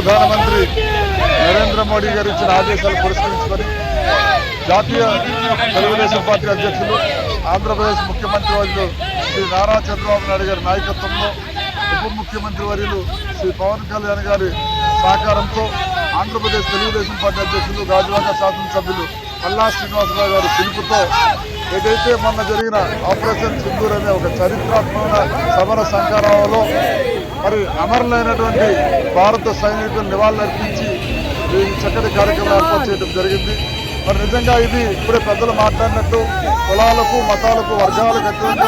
ప్రధానమంత్రి నరేంద్ర మోడీ గారు ఇచ్చిన ఆదేశాలు పురస్కరించుకొని జాతీయ తెలుగుదేశం పార్టీ అధ్యక్షులు ఆంధ్రప్రదేశ్ ముఖ్యమంత్రి వర్యులు శ్రీ నారా చంద్రబాబు నాయుడు గారి నాయకత్వంలో ఉప ముఖ్యమంత్రి వర్యులు శ్రీ పవన్ కళ్యాణ్ గారి సహకారంతో ఆంధ్రప్రదేశ్ తెలుగుదేశం పార్టీ అధ్యక్షులు గాజువాక శాసనసభ్యులు పల్లా శ్రీనివాసరావు గారి పిలుపుతో ఏదైతే మొన్న జరిగిన ఆపరేషన్ సింధూర్ అనే ఒక చరిత్రాత్మక సమర సంకారంలో మరి అమరులైనటువంటి భారత సైనికులు నివాళులర్పించి ఈ చక్కటి కార్యక్రమం ఏర్పాటు చేయడం జరిగింది. మరి నిజంగా ఇది ఇప్పుడే పెద్దలు మాట్లాడినట్టు కులాలకు మతాలకు వర్గాలకు అత్యంత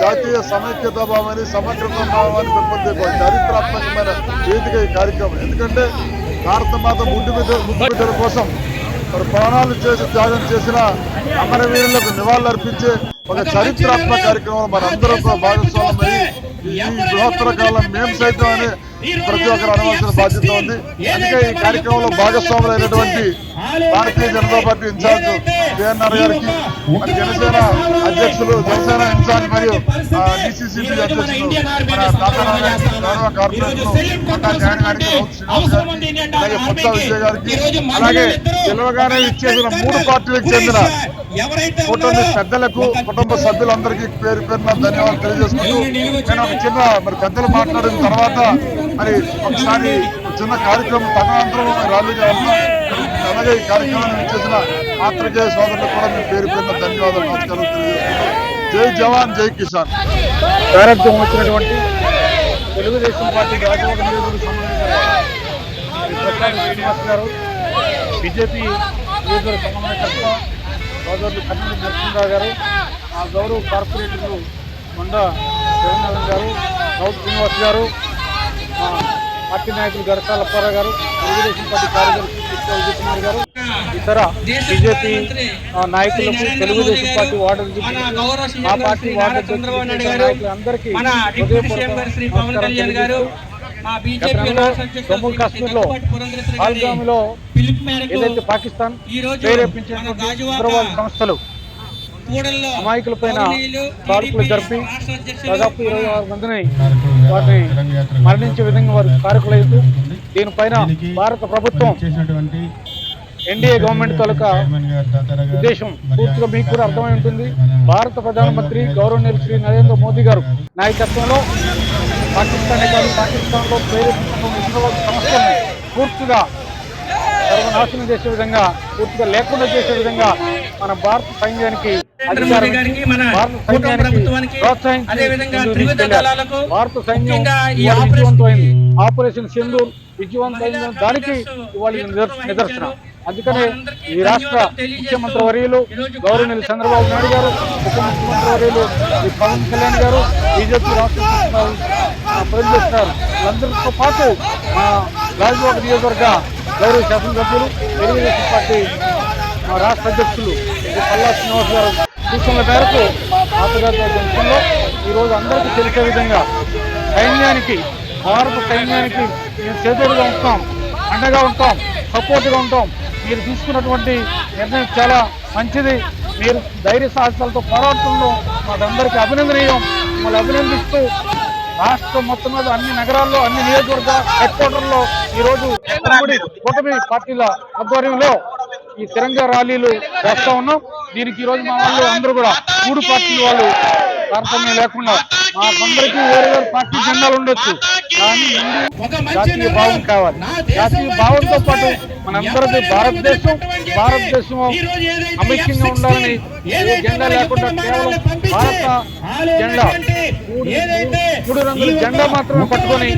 జాతీయ సమైక్యత భావాన్ని సమగ్రత భావాన్ని పెంపొందే చారిత్రాత్మకమైన వేదిక ఈ కార్యక్రమం. ఎందుకంటే భారత మాత ముద్దు బిడ్డ ముద్దు బిడ్డల కోసం మరి ప్రాణాలు చేసి త్యాగం చేసిన అమరవీరులకు నివాళులు అర్పించే ఒక చరిత్రాత్మక కార్యక్రమం మనందరం కూడా భాగస్వామ్యమై ఈ బృహత్తర కాలం మేము సైతం అని ప్రతి ఒక్కరు అనవలసిన బాధ్యత ఉంది. అందుకే ఈ కార్యక్రమంలో భాగస్వాములైనటువంటి Bharatiya Janata party incharge KNR గారికి మరి జనసేన అధ్యక్షులు జనసేన ఇన్ఛార్జ్ మరియు డిసిసిబి అధ్యక్షులు మన గౌరవ జగన్ గారికి అలాగే పొత్త విజయ్ గారికి అలాగే గెలవగానే ఇచ్చేసిన మూడు పార్టీలకు చెందిన కుటుంబ పెద్దలకు కుటుంబ సభ్యులందరికీ పేరు పేరున ధన్యవాదాలు తెలియజేసుకుంటూ నేను ఒక చిన్న మరి పెద్దలు మాట్లాడిన తర్వాత మరి ఒకసారి ఒక చిన్న కార్యక్రమం తదనంతరం వెళ్తాం అలాగే ఈ కార్యక్రమాన్ని చేసిన పాత్రికేయ సోదరులకు కూడా మీ పేరు పేరున ధన్యవాదాలు నమస్కారం జై జవాన్ జై కిసాన్. సారథ్యం వచ్చినటువంటి తెలుగుదేశం పార్టీ సంబంధించిన గారు బీజేపీ సమన్వయకర్త సోదరులు కన్నడి నరసింహరావు గారు ఆ గౌరవ కార్పొరేటర్లు కొండ జగన్నాథన్ గారు రౌత్ శ్రీనివాస్ గారు పార్టీ నాయకులు గరసాల అప్పారావు గారు తెలుగుదేశం పార్టీ కార్యదర్శి విజయ్ కుమార్ గారు ఇతర బీజేపీ నాయకులకు తెలుగుదేశం పార్టీ వార్డు మా పార్టీ వార్డు చంద్రబాబు నాయుడు అధ్యక్షులకు, గారు నాయకులందరికీ జమ్మూ శ్రీ కాశ్మీర్లో పాల్గామిలో ఏదైతే పాకిస్తాన్ ఉగ్రవాద సంస్థలు గౌరవనీయులు కాల్పులు టీడీపీ జరిపి దాదాపు ఇరవై ఆరు మందిని వాటిని మరణించే విధంగా వారు కారకులయ్యారు దీనిపైన భారత ప్రభుత్వం చేసినటువంటి ఎన్డీఏ గవర్నమెంట్ తాలూకా ఉద్దేశం పూర్తిగా మీకు కూడా అర్థమై ఉంటుంది. భారత ప్రధానమంత్రి గౌరవనీయులు శ్రీ నరేంద్ర మోదీ గారు నాయకత్వంలో పాకిస్తాన్ కాదు పాకిస్తాన్లో ప్రేరేపించిన ఉగ్రవాద సమస్యల్ని పూర్తిగా సర్వనాశనం చేసే విధంగా పూర్తిగా లేకుండా చేసే విధంగా మన భారత సైన్యానికి భారత సైన్యం ఆపరేషన్ విజయవంతమైంది. విజయవంతమైన మహిళా దానికి ఇవాళ నిదర్శనం. అందుకనే ఈ రాష్ట్ర ముఖ్యమంత్రి వర్యులు గౌరవనీయులు చంద్రబాబు నాయుడు గారు ఉప ముఖ్యమంత్రి వర్యులు శ్రీ పవన్ కళ్యాణ్ గారు బీజేపీ రాష్ట్ర ప్రజలు వీళ్ళందరితో పాటు మా రాజభవన్ నియోజకవర్గ గౌరవ శాసనసభ్యులు తెలుగుదేశం పార్టీ మా రాష్ట్ర అధ్యక్షులు పల్లా శ్రీనివాస్ గారు సూచనల మేరకు జంక్షన్లో ఈరోజు అందరికీ తెలిసే విధంగా సైన్యానికి భారత సైన్యానికి మేము చేదోడుగా ఉంటాం అండగా ఉంటాం సపోర్ట్గా ఉంటాం. మీరు తీసుకున్నటువంటి నిర్ణయం చాలా మంచిది. మీరు ధైర్య సాహసాలతో పోరాటంలో మాకందరికీ అభినందనీయం. మిమ్మల్ని అభినందిస్తూ రాష్ట్రం మొత్తం మీద అన్ని నగరాల్లో అన్ని నియోజకవర్గ హెడ్ క్వార్టర్లో ఈరోజు కూటమి పార్టీల ఆధ్వర్యంలో ఈ తిరంగా ర్యాలీలు చేస్తా ఉన్నాం. దీనికి ఈరోజు మా వాళ్ళు అందరూ కూడా మూడు పార్టీల వాళ్ళు తారతమ్యం లేకుండా మాకందరికీ వేరే వేరే పార్టీ జెండాలు ఉండొచ్చు. కానీ జాతీయ భావం కావాలి. జాతీయ భావంతో పాటు మనందరిది భారతదేశం భారతదేశం అమైక్యంగా ఉండాలని ఏ జెండా లేకుండా కేవలం భారత జెండా మూడు రంగుల జెండా మాత్రమే పట్టుకొని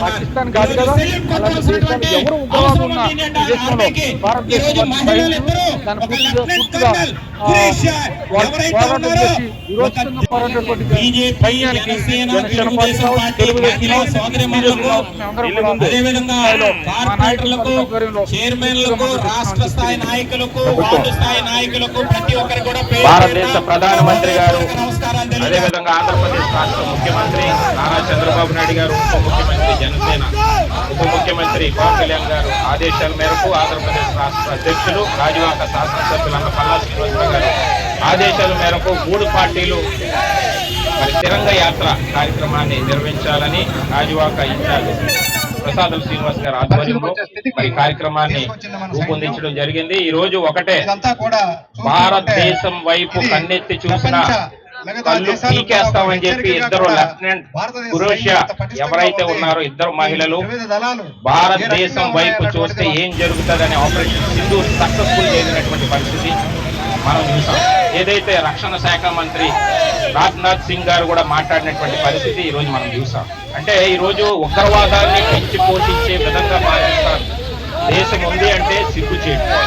పాకిస్తాన్ కాదు కదా? ఎవరు ఉగ్రవాదం ఉన్న దేశంలో భారతదేశం దాని పూర్తిగా పూర్తిగా పోరాటం చైర్మన్లకు రాష్ట్ర స్థాయి నాయకులకు వార్డు స్థాయి నాయకులకు ప్రతి ఒక్కరు కూడా భారతదేశ ప్రధానమంత్రి గారు అదేవిధంగా ఆంధ్రప్రదేశ్ రాష్ట్ర ముఖ్యమంత్రి నారా చంద్రబాబు నాయుడు గారు ఉప ముఖ్యమంత్రి జనసేన ఉప ముఖ్యమంత్రి పవన్ కళ్యాణ్ గారు ఆదేశాల మేరకు ఆంధ్రప్రదేశ్ రాష్ట్ర అధ్యక్షులు రాజవాక శాసనసభ్యులు అన్న పల్లా శ్రీనివాసరావు గారు ఆదేశాల మేరకు మూడు పార్టీలు మరి తిరంగ యాత్ర కార్యక్రమాన్ని నిర్వహించాలని రాజువాక ఇన్ఛార్జ్ ప్రసాదం శ్రీనివాస్ గారి ఆధ్వర్యంలో మరి కార్యక్రమాన్ని రూపొందించడం జరిగింది. ఈ రోజు ఒకటే. భారతదేశం వైపు కన్నెత్తి చూసిన కళ్ళు పీకేస్తామని చెప్పి ఇద్దరు లెఫ్టినెంట్ కురోషియా ఎవరైతే ఉన్నారో ఇద్దరు మహిళలు భారతదేశం వైపు చూస్తే ఏం జరుగుతుందనే ఆపరేషన్ సింధు సక్సెస్ఫుల్ చేసినటువంటి పరిస్థితి మనం చూసాం. ఏదైతే రక్షణ శాఖ మంత్రి రాజ్నాథ్ సింగ్ గారు కూడా మాట్లాడినటువంటి పరిస్థితి ఈ రోజు మనం చూసాం. అంటే ఈరోజు ఉగ్రవాదాన్ని పెంచి పోషించే విధంగా పాకిస్తాన్ దేశం ఉంది అంటే సిగ్గు చేయడం.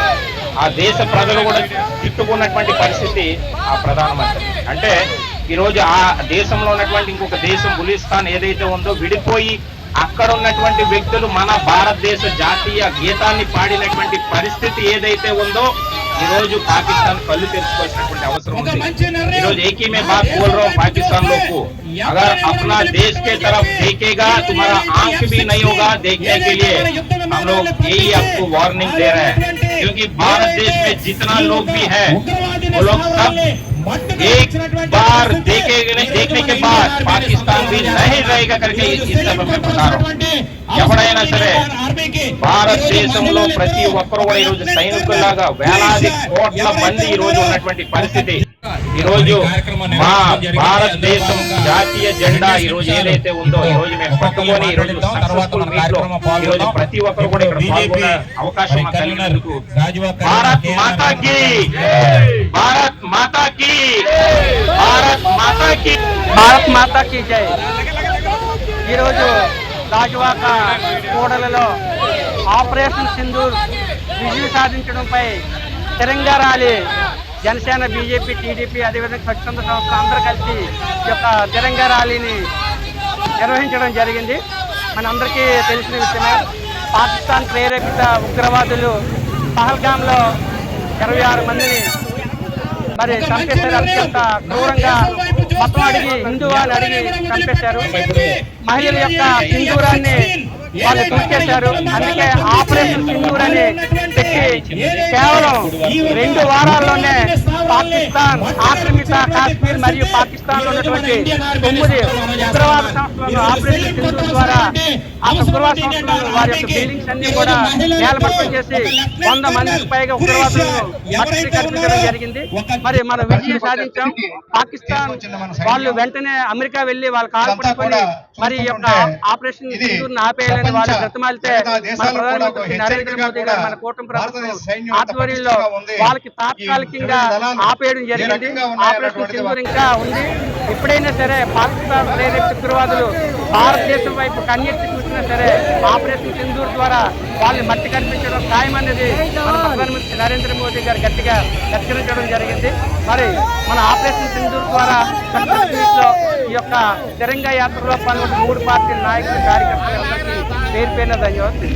ఆ దేశ ప్రజలు కూడా తిట్టుకున్నటువంటి పరిస్థితి ఆ ప్రధానమంత్రి. అంటే ఈరోజు ఆ దేశంలో ఉన్నటువంటి ఇంకొక దేశం బులిస్తాన్ ఏదైతే ఉందో విడిపోయి అక్కడ ఉన్నటువంటి వ్యక్తులు మన భారతదేశ జాతీయ గీతాన్ని పాడినటువంటి పరిస్థితి ఏదైతే ఉందో ఈ రోజు పాకిస్తాన్ కళ్ళు తెరుచుకోవాల్సినటువంటి అవసరం ఉంది ఈ రోజు एक ही में बात बोल रहा हूँ पाकिस्तान लोग को अगर अपना देश के तरफ देखेगा तुम्हारा आंख भी नहीं होगा देखने के लिए हम लोग यही आपको वार्निंग दे रहे हैं क्योंकि भारत देश में जितना लोग भी है वो लोग सब एक बार देखेंगे देखने के बाद पाकिस्तान भी नहीं रहेगा करके इस समय मैं बता रहा हूँ ఎవడైనా సరే భారతదేశంలో ప్రతి ఒక్కరు కూడా ఈ రోజు సైనికుల్లాగా వేలాది కోట్ల మంది ఈ రోజు ఉన్నటువంటి పరిస్థితి ఈ రోజు మా భారతదేశం జాతీయ జెండా ఈ రోజు ఏదైతే ఉందో ఈ రోజు మేము పట్టుకొని ఈ రోజు సక్సెస్ఫుల్ మీట్లో ఈ రోజు ప్రతి ఒక్కరు కూడా ఇక్కడ పాల్గొనే అవకాశం కలిగినందుకు భారత్ మాతా కి భారత్ మాతా కి భారత్ మాతా కి భారత్ మాతా కీ జై. ఈరోజు రాజువాక కూడలలో ఆపరేషన్ సింధూర్ విజయం సాధించడంపై Tiranga rally Janasena BJP TDP అదేవిధంగా స్వచ్ఛంద సంస్థ అందరూ కలిసి ఈ యొక్క తిరంగా ర్యాలీని నిర్వహించడం జరిగింది. మనందరికీ తెలిసిన విషయమే పాకిస్తాన్ ప్రేరేపిత ఉగ్రవాదులు పహల్గామ్లో ఇరవై ఆరు మందిని మరి చంపేశారు. అత్యంత క్రూరంగా మొత్తం అడిగి హిందూ వాళ్ళు అడిగి చంపేశారు. మహిళల యొక్క సింధూరాన్ని వాళ్ళు తొక్కేశారు అందుకే ఆపరేషన్ సింధూర్ అని కేవలం రెండు వారాల్లోనే పాకిస్తాన్ ఆక్రమిత కాశ్మీర్ మరియు పాకిస్తాన్లో ఉన్నటువంటి తొమ్మిది ఉగ్రవాద సంస్థలను ఆపరేషన్ సింధూర్ ద్వారా ఆ ఉగ్రవాద సంస్థలను వారి యొక్క బిల్డింగ్స్ అన్ని కూడా నేలమట్టం చేసి వంద మందికి పైగా ఉగ్రవాదులను కల్పించడం జరిగింది. మరి మనం విజయం సాధించాం. పాకిస్తాన్ వాళ్ళు వెంటనే అమెరికా వెళ్ళి వాళ్ళ కాలు పట్టుకొని మరి యొక్క ఆపరేషన్ ఆపేయాలని వాళ్ళు బ్రతమాలితే మన ప్రధానమంత్రి నరేంద్ర మోదీ గారు మన కూటమి ప్రభుత్వం ఆధ్వర్యంలో వాళ్ళకి తాత్కాలికంగా ఆపేయడం జరిగింది. ఆపరేషన్ సింధూర్ ఇంకా ఉంది. ఎప్పుడైనా సరే పాకిస్తాన్ ప్రేరేపిత ఉగ్రవాదులు భారతదేశం వైపు కన్నెత్తి చూసినా సరే ఆపరేషన్ సింధూర్ ద్వారా వాళ్ళని మట్టి కనిపించడం ఖాయమనేది మన ప్రధానమంత్రి నరేంద్ర మోదీ గారు గట్టిగా హెచ్చరించడం జరిగింది. మరి మన ఆపరేషన్ సింధూర్ ద్వారా లో ఈ యొక్క తిరంగా యాత్రలో పాల్గొన్న మూడు పార్టీల నాయకులు కార్యకర్తలందరికీ పేరు పేరున ధన్యవాదాలు.